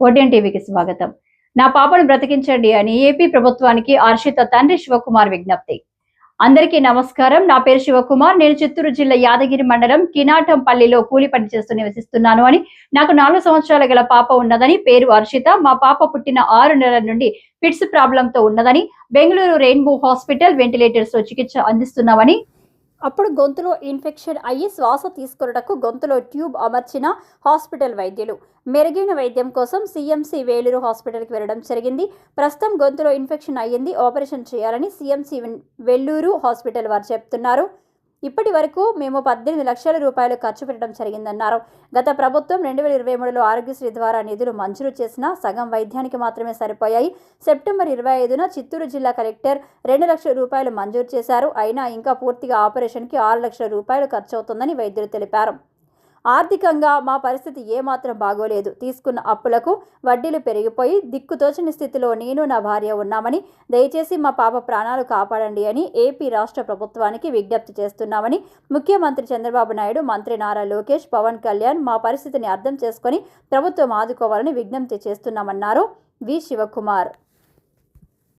OTN టీవీకి స్వాగతం. నా పాపను బ్రతికించండి అని ఏపీ ప్రభుత్వానికి హర్షిత తండ్రి శివకుమార్ విజ్ఞప్తి. అందరికీ నమస్కారం. నా పేరు శివకుమార్. నేను చిత్తూరు జిల్లా యాదగిరి మండలం కినాటంపల్లిలో కూలి పని చేస్తూ నివసిస్తున్నాను అని నాకు నాలుగు సంవత్సరాల గల పాప ఉన్నదని పేరు హర్షిత మా పాప పుట్టిన ఆరు నెలల నుండి ఫిట్స్ ప్రాబ్లంతో ఉన్నదని బెంగళూరు రెయిన్బో హాస్పిటల్ వెంటిలేటర్స్లో చికిత్స అందిస్తున్నామని అప్పుడు గొంతులో ఇన్ఫెక్షన్ అయ్యి శ్వాస తీసుకొనుటకు గొంతులో ట్యూబ్ అమర్చిన హాస్పిటల్ వైద్యులు. మెరుగైన వైద్యం కోసం సీఎంసీ వేలూరు హాస్పిటల్కి వెళ్ళడం జరిగింది. ప్రస్తుతం గొంతులో ఇన్ఫెక్షన్ అయ్యింది. ఆపరేషన్ చేయాలని సీఎంసీ వెల్లూరు హాస్పిటల్ వారు చెప్తున్నారు. ఇప్పటి వరకు మేము పద్దెనిమిది లక్షల రూపాయలు ఖర్చు పెట్టడం జరిగిందన్నారు. గత ప్రభుత్వం రెండు వేల ఇరవై మూడులో ఆరోగ్యశ్రీ ద్వారా నిధులు మంజూరు చేసిన సగం వైద్యానికి మాత్రమే సరిపోయాయి. సెప్టెంబర్ ఇరవై ఐదున చిత్తూరు జిల్లా కలెక్టర్ రెండు లక్షల రూపాయలు మంజూరు చేశారు. అయినా ఇంకా పూర్తిగా ఆపరేషన్కి ఆరు లక్షల రూపాయలు ఖర్చు అవుతుందని వైద్యులు తెలిపారు. ఆర్థికంగా మా పరిస్థితి ఏమాత్రం బాగోలేదు. తీసుకున్న అప్పులకు వడ్డీలు పెరిగిపోయి దిక్కుతోచని స్థితిలో నేను నా భార్య ఉన్నామని దయచేసి మా పాప ప్రాణాలు కాపాడండి అని ఏపీ రాష్ట్ర ప్రభుత్వానికి విజ్ఞప్తి చేస్తున్నామని ముఖ్యమంత్రి చంద్రబాబు నాయుడు మంత్రి నారా లోకేష్ పవన్ కళ్యాణ్ మా పరిస్థితిని అర్థం చేసుకొని ప్రభుత్వం ఆదుకోవాలని విజ్ఞప్తి చేస్తున్నామన్నారు. వి. శివకుమార్.